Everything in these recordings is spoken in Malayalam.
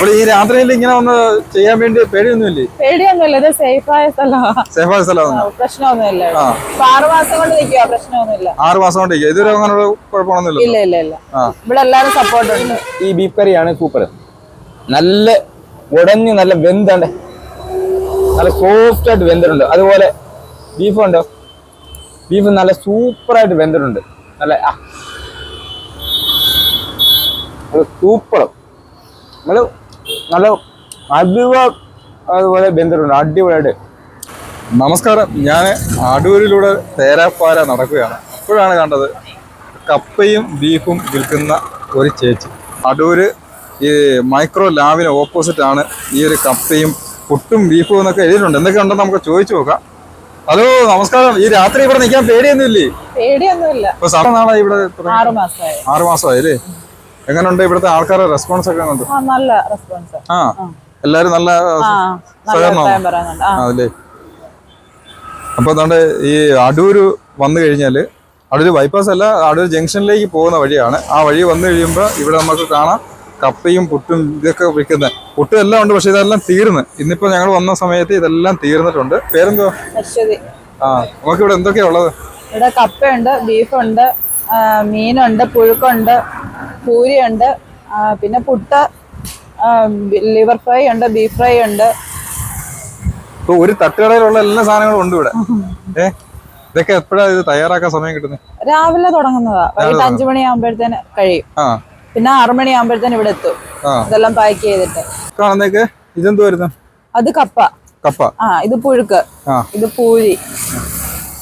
അപ്പോൾ ഈ രാത്രിയിൽ ഇങ്ങനെ ഒന്ന് ചെയ്യാൻ വേണ്ടി പേടിയൊന്നുമില്ലേ? പേടിയൊന്നുമില്ല ഇത് സേഫായ സ്ഥലമാണ് സേഫായ സ്ഥലമാണ്? പ്രശ്നമൊന്നുമില്ല. ആറ് മാസം കൊണ്ട് നിൽക്കുക പ്രശ്നമൊന്നുമില്ല. ആറ് മാസം കൊണ്ട് നിൽക്കുക ഇതുവരെ അങ്ങനെയുള്ള കുഴപ്പമൊന്നുമില്ല ഇല്ല ഇല്ല ഇല്ല. ഇവിടെ എല്ലാവരും സപ്പോർട്ട് ഉണ്ട്. ഈ ബീഫ് കറിയാണ് സൂപ്പർ നല്ല ഉടഞ്ഞ് നല്ല വെന്തണ്ട്. നല്ല സോഫ്റ്റ് ആയിട്ട് വെന്തിട്ടുണ്ട്. അതുപോലെ ബീഫ് ഉണ്ടോ ബീഫ് നല്ല സൂപ്പറായിട്ട് വെന്തിട്ടുണ്ട്. നല്ല. സൂപ്പർ നല്ല നല്ല അടിവ അതുപോലെ ബന്ധമുണ്ട് അടിപൊളിയായിട്ട്. നമസ്കാരം. ഞാൻ അടൂരിലൂടെ തേരാപ്പാര നടക്കുകയാണ്. അപ്പോഴാണ് കണ്ടത് കപ്പയും ബീഫും വിൽക്കുന്ന ഒരു ചേച്ചി. അടൂര് ഈ മൈക്രോ ലാബിന് ഓപ്പോസിറ്റ് ആണ് ഈ ഒരു കപ്പയും പുട്ടും ബീഫും എന്നൊക്കെ എഴുതിയിട്ടുണ്ട്. എന്തൊക്കെ ഉണ്ടെന്ന് നമുക്ക് ചോദിച്ചു നോക്കാം. ഹലോ നമസ്കാരം. ഈ രാത്രി ഇവിടെ നിൽക്കാൻ പേടിയൊന്നുമില്ലേ? പേടിയൊന്നുമില്ല. ആറ് മാസമായി. ആറ് മാസമായില്ലേ എങ്ങനെയുണ്ട് ഇവിടുത്തെ ആൾക്കാരെ റെസ്പോൺസ് ഒക്കെ ഉണ്ട് നല്ല റെസ്പോൺസ് ആ എല്ലാരും നല്ല സഹകരണം സഹകരണമാണോ? അതല്ലേ അപ്പൊ അതുകൊണ്ട് ഈ അടൂര് വന്നു കഴിഞ്ഞാൽ അടൂർ ബൈപ്പാസ് അല്ല അടൂർ ജംഗ്ഷനിലേക്ക് പോകുന്ന വഴിയാണ്. ആ വഴി വന്നു കഴിയുമ്പോൾ ഇവിടെ നമുക്ക് കാണാം കപ്പയും പുട്ടും ഇതൊക്കെ വിൽക്കുന്നത് പുട്ടും എല്ലാം ഉണ്ട് പക്ഷെ ഇതെല്ലാം തീർന്ന്. ഇന്നിപ്പോ ഞങ്ങൾ വന്ന സമയത്ത് ഇതെല്ലാം തീർന്നിട്ടുണ്ട്. പേരെന്തോ? ആ നമുക്ക് ഇവിടെ എന്തൊക്കെയാ ഉള്ളത്? ഇവിടെ കപ്പയുണ്ട് ബീഫുണ്ട് മീനുണ്ട് പുഴുക്കുണ്ട് പൂരിയുണ്ട്. പിന്നെ പുട്ട് ലിവർ ഫ്രൈ ഉണ്ട് ബീഫ് ഫ്രൈ ഉണ്ട്. ഒരു തട്ടുകടയിലുള്ള എല്ലാ സാധനങ്ങളും ഉണ്ട് ഇവിടെ. ഇതൊക്കെ എപ്പോഴാ ഇത് തയ്യാറാക്കാൻ സമയം കിട്ടുന്നത്? രാവിലെ തുടങ്ങുന്നതാ. വൈകിട്ട് അഞ്ചു മണിയാകുമ്പോഴത്തേന് കഴിയും. പിന്നെ ആറു മണിയാകുമ്പോഴത്തേന് ഇവിടെ എത്തും. ഇതെല്ലാം പാക്ക് ചെയ്തിട്ട്. കാണുന്നേക്ക് ഇതെന്ത് വരുന്നു? അത് കപ്പ. കപ്പ. ആ ഇത് പുഴുക്ക്. ഇത് പൂരി.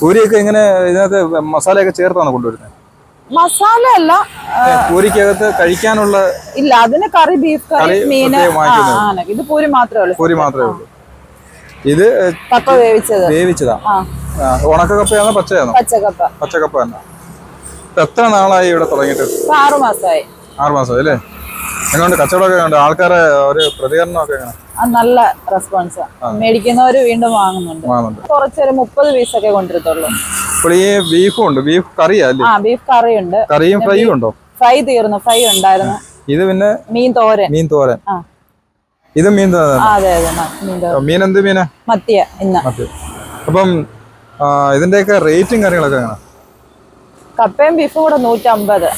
പൂരിയൊക്കെ ഇങ്ങനെ ഇതിനകത്ത് മസാലയൊക്കെ ചേർത്താണ് കൊണ്ടുവരുന്നത്. മസാല അല്ല പൂരിക്കകത്ത് കഴിക്കാനുള്ള ഇല്ല അതിന് കറി ബീഫ് കറി മീൻ ഇത് പൂരി മാത്രമേ ഉള്ളൂ. പൂരി മാത്രമേ ഉള്ളൂ. ഇത് കപ്പ വേവിച്ചത്. വേവിച്ചതാ. ആ. ആ, ഉണക്ക കപ്പയാണോ പച്ചയാണോ? പച്ചക്കപ്പ. പച്ചക്കപ്പ തന്നെ. എത്ര നാളായി ഇവിടെ തുടങ്ങിയിട്ട്? ആറു മാസമായി. ആറു മാസമായി അല്ലേ? എങ്ങനെയുണ്ട്? കച്ചവടമൊക്കെ ഉണ്ട് ആൾക്കാരെ ഒരു പ്രതികരണമൊക്കെ എങ്ങനെ ആ, നല്ല റെസ്പോൺസ് മേടിക്കുന്നവര് വീണ്ടും വാങ്ങുന്നുണ്ട്. കുറച്ചൊരു മുപ്പത് പീസൊക്കെ കൊണ്ടിരുത്തുള്ളൂ. ഇപ്പോൾ ഈ ബീഫും ഉണ്ട് ബീഫ് ആ ബീഫ് കറി ഉണ്ട് കറിയും ഫ്രൈയും ഉണ്ടോ? ഫ്രൈ തീർന്നു. ഫ്രൈ ഉണ്ടായിരുന്നു. ഇത് പിന്നെ മീൻ തോരൻ. മീൻ തോരൻ. ഇത് മീൻ തോരൻ മീൻ എന്ത് മീനാ? മത്തിയ ഇന്ന്. അപ്പം ഇതിന്റെയൊക്കെ റേറ്റും കാര്യങ്ങളൊക്കെ കപ്പയും ബീഫും കൂടെ നൂറ്റമ്പത്.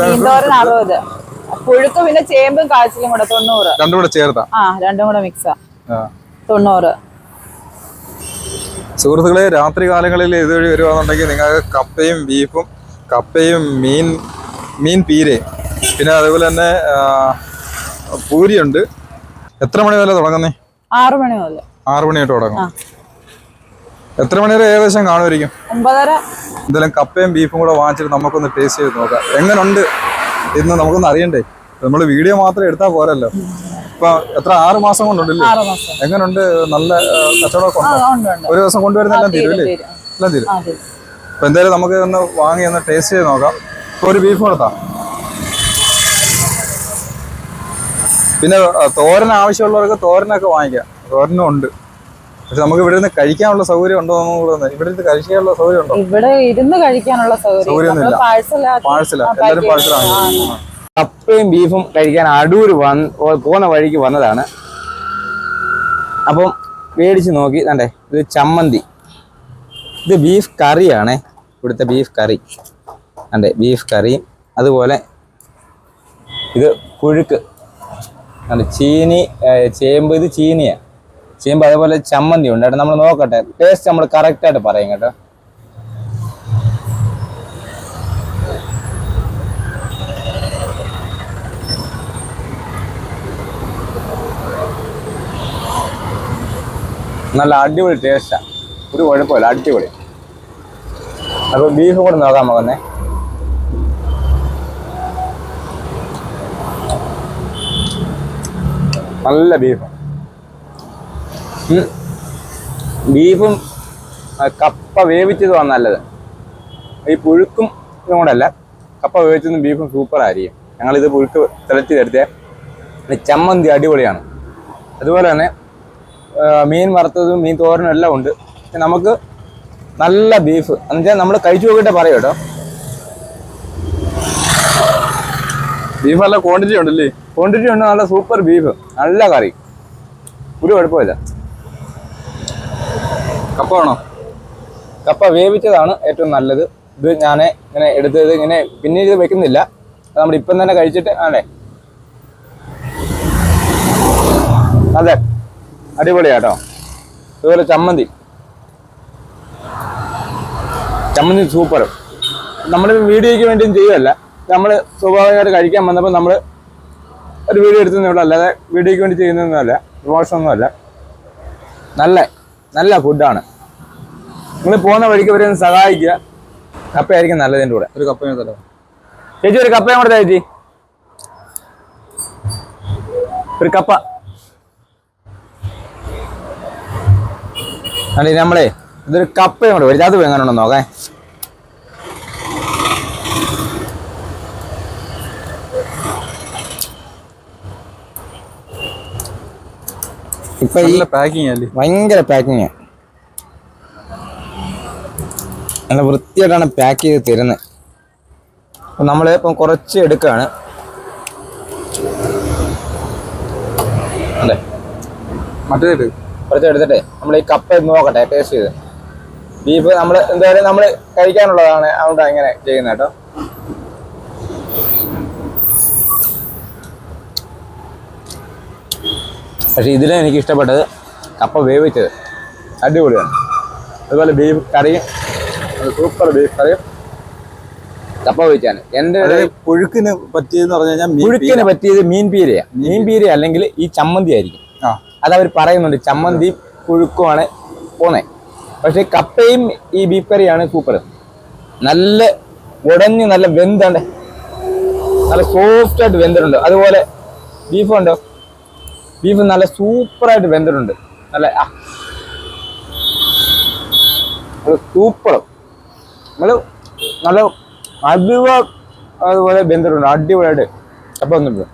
മീൻ തോരൻ അറുപത്. പുഴുക്ക് പിന്നെ ചേമ്പും കാച്ചിലും കൂടെ തൊണ്ണൂറ്. രണ്ടും കൂടെ ചേർത്താ? ആ രണ്ടും കൂടെ മിക്സാ ആ. തൊണ്ണൂറ്. സുഹൃത്തുക്കളെ രാത്രി കാലങ്ങളിൽ ഇതുവഴി വരുവാന്നുണ്ടെങ്കിൽ നിങ്ങൾക്ക് കപ്പയും ബീഫും കപ്പയും മീൻ മീൻ പീരയും പിന്നെ അതുപോലെ തന്നെ പൂരി പൂരിയുണ്ട്. എത്ര മണി വരെ തുടങ്ങുന്നേ? ആറു മണി മുതൽ. ആറു മണി തൊട്ട് തുടങ്ങും എത്ര മണി വരെ ഏകദേശം കാണുമായിരിക്കും? ഒമ്പതര. എന്തായാലും കപ്പയും ബീഫും കൂടെ വാങ്ങിച്ചിട്ട് നമുക്കൊന്ന് ടേസ്റ്റ് ചെയ്ത് നോക്കാം. എങ്ങനുണ്ട്? ഇന്ന് നമുക്കൊന്ന് അറിയണ്ടേ? നമ്മൾ വീഡിയോ മാത്രം എടുത്താൽ പോരല്ലോ. ഇപ്പൊ എത്ര ആറ് മാസം കൊണ്ടുണ്ടല്ലേ? എങ്ങനുണ്ട്? നല്ല കച്ചവടം കച്ചവടമൊക്കെ ഉണ്ട്? ഒരു ദിവസം കൊണ്ടുവരുന്ന എല്ലാം തീരും അല്ലേ? എല്ലാം തീരും. അപ്പൊ എന്തായാലും നമുക്ക് ഒന്ന് വാങ്ങി ഒന്ന് ടേസ്റ്റ് ചെയ്ത് നോക്കാം. ഇപ്പൊ ഒരു ബീഫ് കൊടുത്താം. പിന്നെ തോരൻ ആവശ്യമുള്ളവർക്ക് തോരനൊക്കെ വാങ്ങിക്കാം. തോരനും ഉണ്ട്. പക്ഷെ നമുക്ക് ഇവിടെ നിന്ന് കഴിക്കാനുള്ള സൗകര്യം ഉണ്ടോ ഒന്ന് ഇവിടെ നിന്ന് കഴിക്കാനുള്ള സൗകര്യം ഉണ്ടോ? ഇവിടെ ഇരുന്ന് കഴിക്കാനുള്ള സൗകര്യം എല്ലാവരും പാഴ്സലാണ് കപ്പയും ബീഫും കഴിക്കാൻ അടൂര് വന്ന് പോകുന്ന വഴിക്ക് വന്നതാണ്. അപ്പം മേടിച്ച് നോക്കി. കണ്ടേ ഇത് ചമ്മന്തി. ഇത് ബീഫ് കറിയാണേ. ഇവിടുത്തെ ബീഫ് കറി. അതെ ബീഫ് കറി. അതുപോലെ ഇത് പുഴുക്ക്. അല്ല ചീനി ചേമ്പ്. ഇത് ചീനിയാ. ചേമ്പ് അതുപോലെ ചമ്മന്തി ഉണ്ട്. നമ്മൾ നോക്കട്ടെ. ടേസ്റ്റ് നമ്മൾ കറക്റ്റായിട്ട് പറയും കേട്ടോ. നല്ല അടിപൊളി ടേസ്റ്റാണ് ഒരു കുഴപ്പമില്ല അടിപൊളി. അപ്പോൾ ബീഫ് കൂടെ നോക്കാൻ നമുക്കൊന്നേ നല്ല ബീഫ് ബീഫും കപ്പ വേവിച്ചതുമാണ് നല്ലത്. ഈ പുഴുക്കും ഇതും കൂടെ കപ്പ വേവിച്ചതും ബീഫും സൂപ്പർ ആയിരിക്കും. ഞങ്ങളിത് പുഴുക്ക് പിന്നെ ചമ്മന്തി അടിപൊളിയാണ്. അതുപോലെ തന്നെ മീൻ വറുത്തതും മീൻ തോരനും എല്ലാം ഉണ്ട്. നമുക്ക് നല്ല ബീഫ്. എന്നുവെച്ചാൽ നമ്മൾ കഴിച്ചു നോക്കിയിട്ട് പറയും കേട്ടോ. ബീഫ് നല്ല ക്വാണ്ടിറ്റി ഉണ്ടല്ലേ? ക്വാണ്ടിറ്റി ഉണ്ട് നല്ല സൂപ്പർ ബീഫ്. നല്ല കറി. ഒരു കുഴപ്പമില്ല കപ്പ വേണോ കപ്പ വേവിച്ചതാണ് ഏറ്റവും നല്ലത്. ഇത് ഞാൻ ഇങ്ങനെ എടുത്തത് ഇങ്ങനെ പിന്നീട് ഇത് വെക്കുന്നില്ല. നമ്മൾ ഇപ്പം തന്നെ കഴിച്ചിട്ട് ആണേ. അതെ. അടിപൊളിയാട്ടോ. അതുപോലെ ചമ്മന്തി. ചമ്മന്തി സൂപ്പർ. നമ്മൾ വീഡിയോയ്ക്ക് വേണ്ടിയും ചെയ്യുമല്ല നമ്മൾ സ്വാഭാവികമായിട്ട് കഴിക്കാൻ വന്നപ്പോൾ നമ്മൾ ഒരു വീഡിയോ എടുത്തുന്നേ ഉള്ളൂ. അല്ലാതെ വീഡിയോയ്ക്ക് വേണ്ടി ചെയ്യുന്നൊന്നുമല്ല പ്രമോഷനൊന്നുമല്ല. നല്ല നല്ല ഫുഡാണ് നിങ്ങൾ പോകുന്ന വഴിക്ക് ഇവരെ ഒന്ന് സഹായിക്കുക. കപ്പയായിരിക്കും നല്ലതിന്റെ കൂടെ. ഒരു കപ്പ തരാം ചേച്ചി ഒരു കപ്പയും കൂടെ ചേച്ചി. ഒരു കപ്പ. അല്ലേ നമ്മളെ ഇതൊരു കപ്പയും കൂടെ വരും. അത് നോക്കേ. ഇപ്പൊ ഈ പാക്കിംഗ് അല്ലേ? ഭയങ്കര പാക്കിങ് നല്ല വൃത്തിയായിട്ടാണ് പാക്ക് ചെയ്ത് തരുന്നത് അപ്പം നമ്മൾ ഇപ്പം കുറച്ച് എടുക്കുകയാണ് അതെ. മറ്റേത്? കുറച്ച് എടുത്തിട്ടേ നമ്മൾ ഈ കപ്പ നോക്കട്ടെ ടേസ്റ്റ് ചെയ്ത്. ബീഫ് നമ്മൾ എന്തായാലും നമ്മൾ കഴിക്കാനുള്ളതാണ് അതുകൊണ്ടാണ് ഇങ്ങനെ ചെയ്യുന്നത് കേട്ടോ. പക്ഷേ ഇതിലെ എനിക്ക് ഇഷ്ടപ്പെട്ടത്. കപ്പ വേവിച്ചത്. അടിപൊളിയാണ്. അതുപോലെ ബീഫ് കറിയും സൂപ്പർ ബീഫ് കറിയും. കപ്പ വേവിച്ചാണ്. എന്റെ പുഴുക്കിന് പറ്റിയെന്ന് പറഞ്ഞു കഴിഞ്ഞാൽ പുഴുക്കിന് പറ്റിയത് മീൻ പീരയാണ് മീൻ പീര. അല്ലെങ്കിൽ ഈ ചമ്മന്തി ആയിരിക്കും. അതവർ പറയുന്നുണ്ട് ചമ്മന്തി പുഴുക്കുമാണ് പോന്നെ. പക്ഷേ കപ്പയും ഈ ബീഫ് കറിയാണ് സൂപ്പർ നല്ല ഉടഞ്ഞ് നല്ല വെന്തുണ്ട്. നല്ല സോഫ്റ്റ് ആയിട്ട് വെന്തിട്ടുണ്ട്. അതുപോലെ ബീഫ് ഉണ്ടോ? ബീഫ് നല്ല സൂപ്പറായിട്ട് വെന്തിട്ടുണ്ട്. നല്ല സൂപ്പർ. നമ്മൾ നല്ല അടിവ അതുപോലെ വെന്തിട്ടുണ്ട്. അടിപൊളിയായിട്ട് അപ്പം വന്നിട്ടുണ്ട്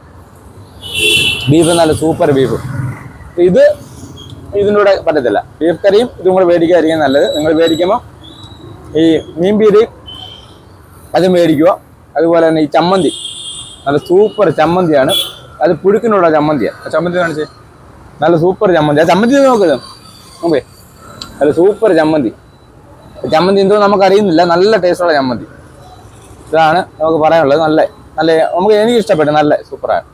ബീഫ് നല്ല സൂപ്പർ ബീഫ്. ഇത് ഇതിന്റെ കൂടെ പറ്റത്തില്ല. ബീഫ് കറിയും ഇതും കൂടെ മേടിക്കാതിരിക്കും നല്ലത്. നിങ്ങൾ മേടിക്കുമ്പോൾ ഈ മീൻ പീരി അതും മേടിക്കുക. അതുപോലെ തന്നെ ഈ ചമ്മന്തി. നല്ല സൂപ്പർ ചമ്മന്തിയാണ്. അത് പുഴുക്കിനുള്ള ചമ്മന്തിയാണ് ചമ്മന്തി കാണിച്ചേ? നല്ല സൂപ്പർ ചമ്മന്തി. ആ ചമ്മന്തി നോക്കുന്നത് നോക്കേ നല്ല സൂപ്പർ ചമ്മന്തി. ചമ്മന്തി എന്തോ നമുക്ക് അറിയുന്നില്ല. നല്ല ടേസ്റ്റുള്ള ചമ്മന്തി. ഇതാണ് നമുക്ക് പറയാനുള്ളത്. നല്ല നല്ല നമുക്ക് എനിക്ക് ഇഷ്ടപ്പെട്ടു നല്ല സൂപ്പറാണ്.